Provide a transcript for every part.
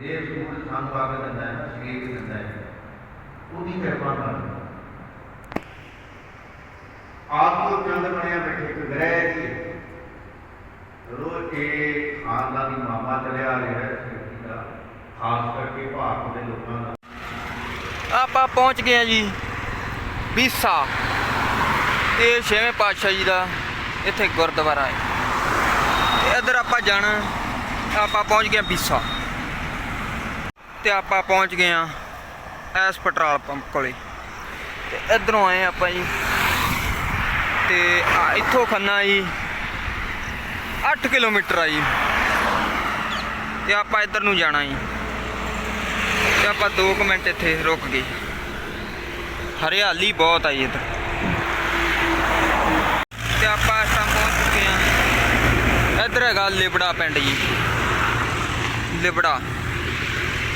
ਜੇ ਸੂਰਜ ਸਾਨੂੰ ਆ ਕੇ ਦਿੰਦਾ ਹੈ ਨਾ ਦਿੰਦਾ ਹੈ, ਉਹਦੀ ਕਿਰਪਾ ਨਾਲ ਆਪ ਚੰਦ ਬਣਿਆ ਬੈਠੇ ਇੱਕ ਗ੍ਰਹਿ ਦੀ ਰੋਜ਼ ਇਹ ਖਾਨਦਾਨੀ ਮਾਮਾ ਚੱਲਿਆ ਰਿਹਾ ਹੈ ਦਾ, ਖਾਸ ਕਰਕੇ ਭਾਰਤ ਦੇ ਲੋਕਾਂ ਦਾ। ਆਪਾਂ ਪਹੁੰਚ ਗਏ ਆ ਜੀ, ਬੀਸਾ ਤੇ ਛੇਵੇਂ ਪਾਤਸ਼ਾਹ ਜੀ ਦਾ ਇੱਥੇ ਗੁਰਦੁਆਰਾ ਹੈ। ਤੇ ਇੱਧਰ ਆਪਾਂ ਜਾਣਾ, ਆਪਾਂ ਪਹੁੰਚ ਗਏ ਬੀਸਾ। ਤੇ ਆਪਾਂ ਪਹੁੰਚ ਗਏ ਆ ਐਸ ਪੈਟਰੋਲ ਪੰਪ ਕੋਲੇ। ਤੇ ਇੱਧਰੋਂ ਆਏ ਆਪਾਂ ਜੀ। ਤੇ ਇੱਥੋਂ ਖੰਨਾ ਜੀ। 8 ਕਿਲੋਮੀਟਰ ਆ ਜੀ। ਤੇ ਆਪਾਂ ਇੱਧਰ ਨੂੰ ਜਾਣਾ ਜੀ। ਤੇ ਆਪਾਂ 2 ਮਿੰਟ ਇੱਥੇ ਰੁਕ ਗਏ। ਹਰਿਆਲੀ ਬਹੁਤ ਆ ਜੀ ਇੱਧਰ। ਤੇ ਆਪਾਂ ਇਸ ਟਾਈਮ ਪਹੁੰਚ ਚੁੱਕੇ ਹਾਂ। ਇੱਧਰ ਹੈਗਾ ਲਿਬੜਾ ਪਿੰਡ ਜੀ। ਲਿਬੜਾ।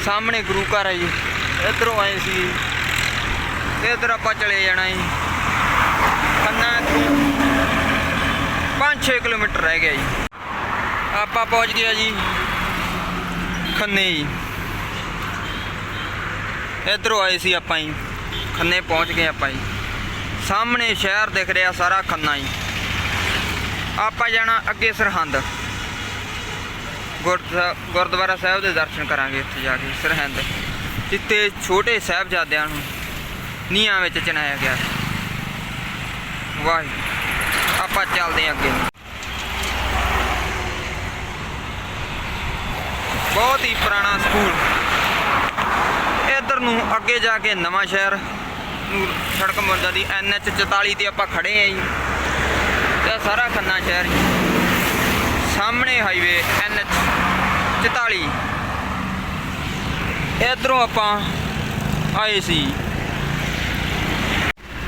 ਸਾਹਮਣੇ ਗੁਰੂ ਘਰ ਹੈ ਜੀ। ਇੱਧਰੋਂ ਆਏ ਸੀ। ਤੇ ਇੱਧਰ ਆਪਾਂ ਚਲੇ ਜਾਣਾ ਜੀ। ਖੰਨਾ ਇੱਥੋਂ 5-6 ਕਿਲੋਮੀਟਰ ਰਹਿ ਗਿਆ ਜੀ। ਆਪਾਂ ਪਹੁੰਚ ਗਏ ਜੀ ਖੰਨੇ ਜੀ। ਇੱਧਰੋਂ ਆਏ ਸੀ ਆਪਾਂ ਜੀ। ਖੰਨੇ ਪਹੁੰਚ ਗਏ ਆਪਾਂ ਜੀ। ਸਾਹਮਣੇ ਸ਼ਹਿਰ ਦਿਖ ਰਿਹਾ ਸਾਰਾ ਖੰਨਾ ਜੀ। ਆਪਾਂ ਜਾਣਾ ਅੱਗੇ ਸਰਹੰਦ। ਗੁਰਦੁਆਰਾ ਸਾਹਿਬ ਦੇ ਦਰਸ਼ਨ ਕਰਾਂਗੇ ਇੱਥੇ ਜਾ ਕੇ, ਸਰਹੰਦ ਜਿੱਥੇ ਛੋਟੇ ਸਾਹਿਬਜ਼ਾਦਿਆਂ ਨੂੰ ਨੀਹਾਂ ਵਿੱਚ ਚਿਣਾਇਆ ਗਿਆ ਸੀ। ਵਾਹਿਗੁਰੂ। ਆਪਾਂ ਚੱਲਦੇ ਹਾਂ ਅੱਗੇ। ਬਹੁਤ ਹੀ ਪੁਰਾਣਾ ਸਕੂਲ। ਇੱਧਰ ਨੂੰ ਅੱਗੇ ਜਾ ਕੇ ਨਵਾਂ ਸ਼ਹਿਰ। ਨੂੰ ਸੜਕ ਮੁੜ ਜਾਂਦੀ ਐਨਐਚ 44 ਤੇ ਆਪਾਂ ਖੜੇ ਆਂ ਜੀ। ਤੇ ਸਾਰਾ ਖੰਨਾ ਸ਼ਹਿਰ ਜੀ ਸਾਹਮਣੇ ਹਾਈਵੇ ਐਨਐਚ 44 ਇੱਧਰੋਂ ਆਪਾਂ ਆਏ ਸੀ।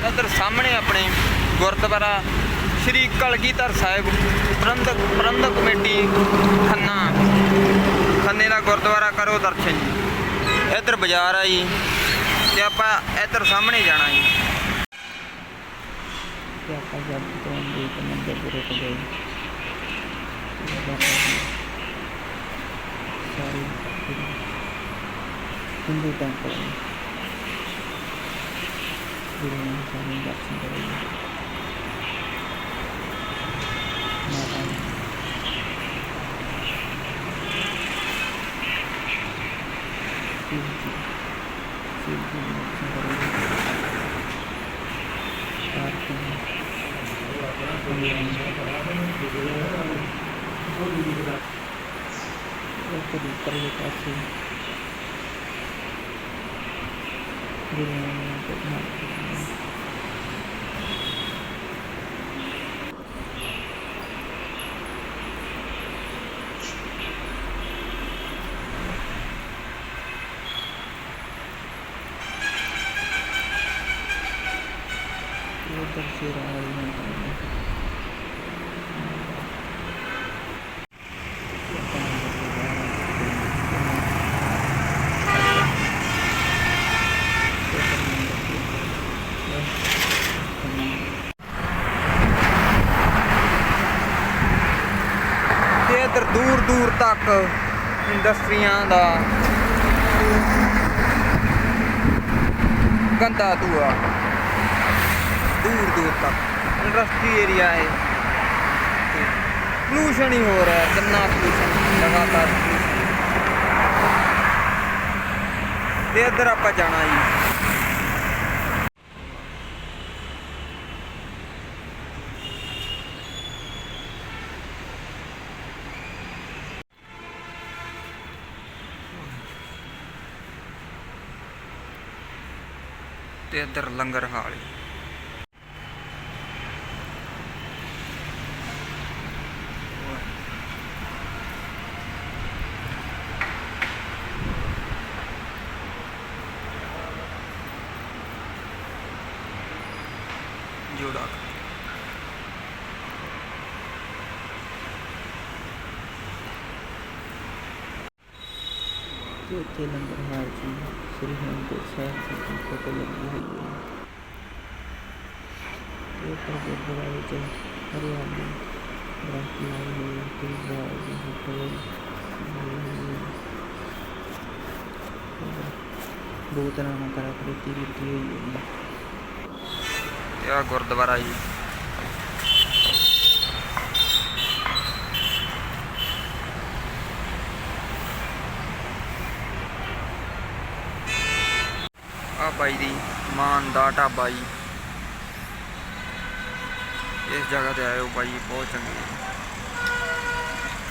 ਇੱਧਰ ਸਾਹਮਣੇ ਆਪਣੇ ਗੁਰਦੁਆਰਾ ਸ਼੍ਰੀ ਕਲਗੀਧਰ ਸਾਹਿਬ, ਪ੍ਰਬੰਧਕ ਪ੍ਰਬੰਧਕ ਕਮੇਟੀ ਖੰਨਾ। ਖੰਨੇ ਦਾ ਗੁਰਦੁਆਰਾ ਕਰੋ ਦਰਸ਼ਨ ਜੀ। ਇੱਧਰ ਬਾਜ਼ਾਰ ਆ ਜੀ, ਤੇ ਆਪਾਂ ਇੱਧਰ ਸਾਹਮਣੇ ਜਾਣਾ ਜੀ। ਤੇ ਆਪਾਂ ਜਦ ਤੋਂ ਦੇ ਮੰਦਰ ਰੁਕ ਗਏ ਤੇ ਬਾਬਾ ਜੀ ਸਾਰੇ ਹਿੰਦੂ ਟੈਂਪਲ ਹੈ ਗੁਰੂ ਨਾਨਕ ਸਾਹਿਬ ਦੇ ਦਰਸ਼ਨ ਕਰੇ ਮਾਤਾ ਜੀ ਸ਼ਿਵ ਜੀ ਸ਼ਿਵ ਜੀ ਦੇ ਦਰਸ਼ਨ ਕਰੇ ਆਰਤੀ ਉੱਪਰ ਉੱਪਰਲੇ ਪਾਸੇ ਗੁਰੂ ਨਾਨਕ ਦੇਵ ਜੀ ਉਧਰ ਸੇ ਰਹਾ ਹੈ ਤੇ ਇੱਧਰ ਦੂਰ ਦੂਰ ਤੱਕ ਇੰਡਸਟਰੀਆਂ ਦਾ ਗੰਦਾ ਧੂਆ। ਦੂਰ ਦੂਰ ਤੱਕ। ਇੰਡਸਟਰੀ ਏਰੀਆ ਹੈ। ਪੋਲੂਸ਼ਨ ਹੀ ਹੋ ਰਿਹਾ ਹੈ, ਕਿੰਨਾ ਪੋਲੂਸ਼ਨ ਲਗਾਤਾਰ pollution। ਤੇ ਇੱਧਰ ਆਪਾਂ ਜਾਣਾ ਜੀ। ਤੇ ਇੱਧਰ ਲੰਗਰ ਹਾਲ ਜੀ। ਜੋੜਾ ਉੱਥੇ ਲੰਗਰ ਹਾਲ ਜੀ ਸ੍ਰੀ ਹਰਿਮੰਦਰ ਸਾਹਿਬ ਦੀ ਫੋਟੋ ਲੱਗੀ ਹੋਈ ਹੈ। ਤੇ ਉੱਪਰ ਗੁਰਦੁਆਰੇ ਵਿੱਚ ਹਰਿਆਲੀ ਦਰਖਤ ਲਾਏ ਹੋਏ ਤੇ ਬਾਹਰ ਦੀ ਫੋਟੋ ਬਹੁਤ ਤਰ੍ਹਾਂ ਨਾਲ ਕਲਾਕ੍ਰਿਤੀ ਕੀਤੀ ਹੋਈ ਹੈ। ਜੀ ਗੁਰਦੁਆਰਾ ਜੀ। ਬਾਈ ਦੀ, ਮਾਨ ਦਾ ਢਾਬਾ ਜੀ। ਇਸ ਜਗ੍ਹਾ ਤੇ ਆਇਓ ਬਾਈ, ਬਹੁਤ ਚੰਗੇ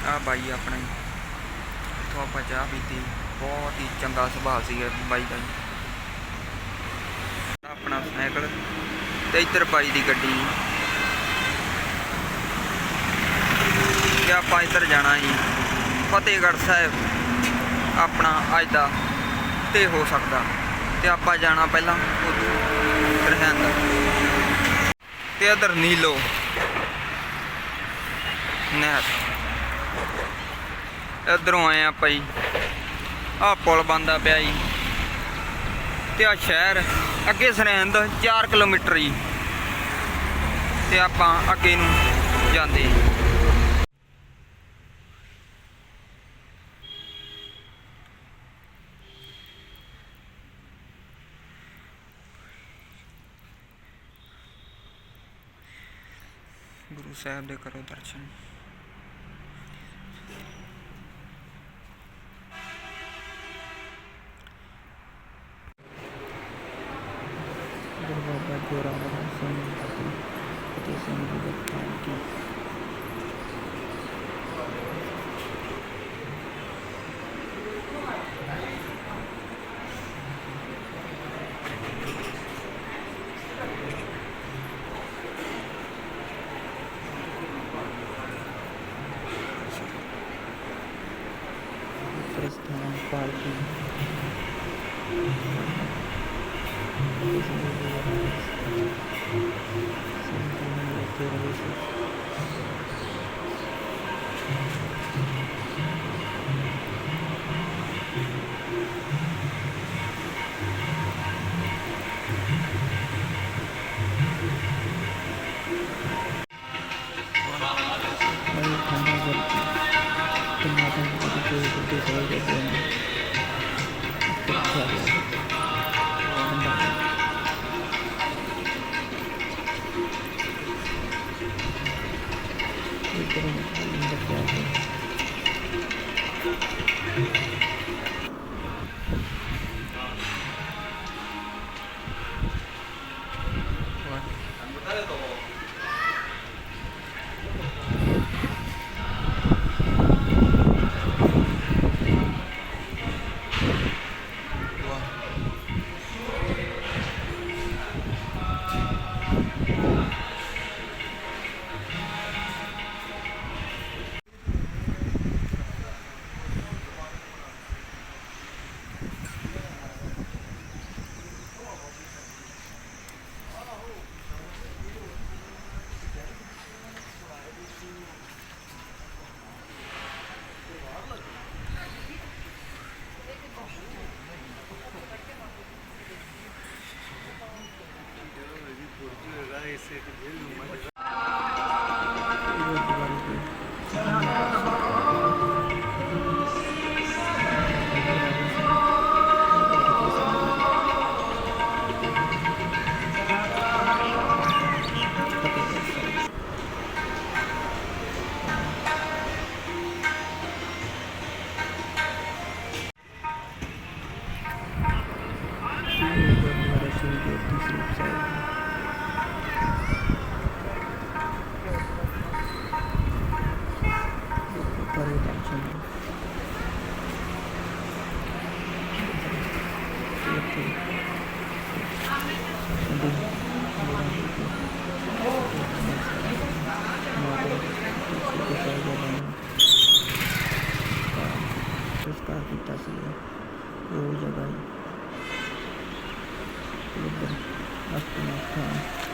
ਆ ਬਾਈ ਆਪਣੇ, ਇੱਥੋਂ ਆਪਾਂ ਚਾਹ ਪੀਤੀ। ਬਹੁਤ ਹੀ ਚੰਗਾ ਸੁਭਾਅ ਸੀ ਬਾਈ ਦਾ ਜੀ। ਆਪਣਾ ਸਾਈਕਲ ਤੇ ਇੱਧਰ ਬਾਈ ਦੀ ਗੱਡੀ। ਤੇ ਆਪਾਂ ਇੱਧਰ ਜਾਣਾ ਜੀ, ਫਤਿਹਗੜ੍ਹ ਸਾਹਿਬ। ਆਪਣਾ ਅੱਜ ਦਾ ਤੇ ਹੋ ਸਕਦਾ। ਤੇ ਆਪਾਂ ਜਾਣਾ ਪਹਿਲਾਂ ਉੱਥੇ ਰਹਿਣ ਦਾ ਤੇ ਇੱਧਰ ਨੀਲੋ। ਨਹਿਰ। ਇੱਧਰੋਂ ਆਏ ਆਪਾਂ ਜੀ। ਆਹ ਪੁਲ ਬੰਦਾ ਪਿਆ ਜੀ। ਤੇ ਆ ਸ਼ਹਿਰ, ਅੱਗੇ ਸਰਹੰਦ 4 ਕਿਲੋਮੀਟਰ ਜੀ। ਤੇ ਆਪਾਂ ਅੱਗੇ ਨੂੰ ਜਾਂਦੇ ਹਾਂ। ਗੁਰੂ ਸਾਹਿਬ ਦੇ ਕਰੋ ਦਰਸ਼ਨ ਗੁਰੂ ਬਾਬਾ 頑張れ。Thank you. ਸੰਸਕਾਰ ਕੀਤਾ ਸੀ ਉਹ ਜਗ੍ਹਾ ਹੈ ਅਸਤਨਾਥ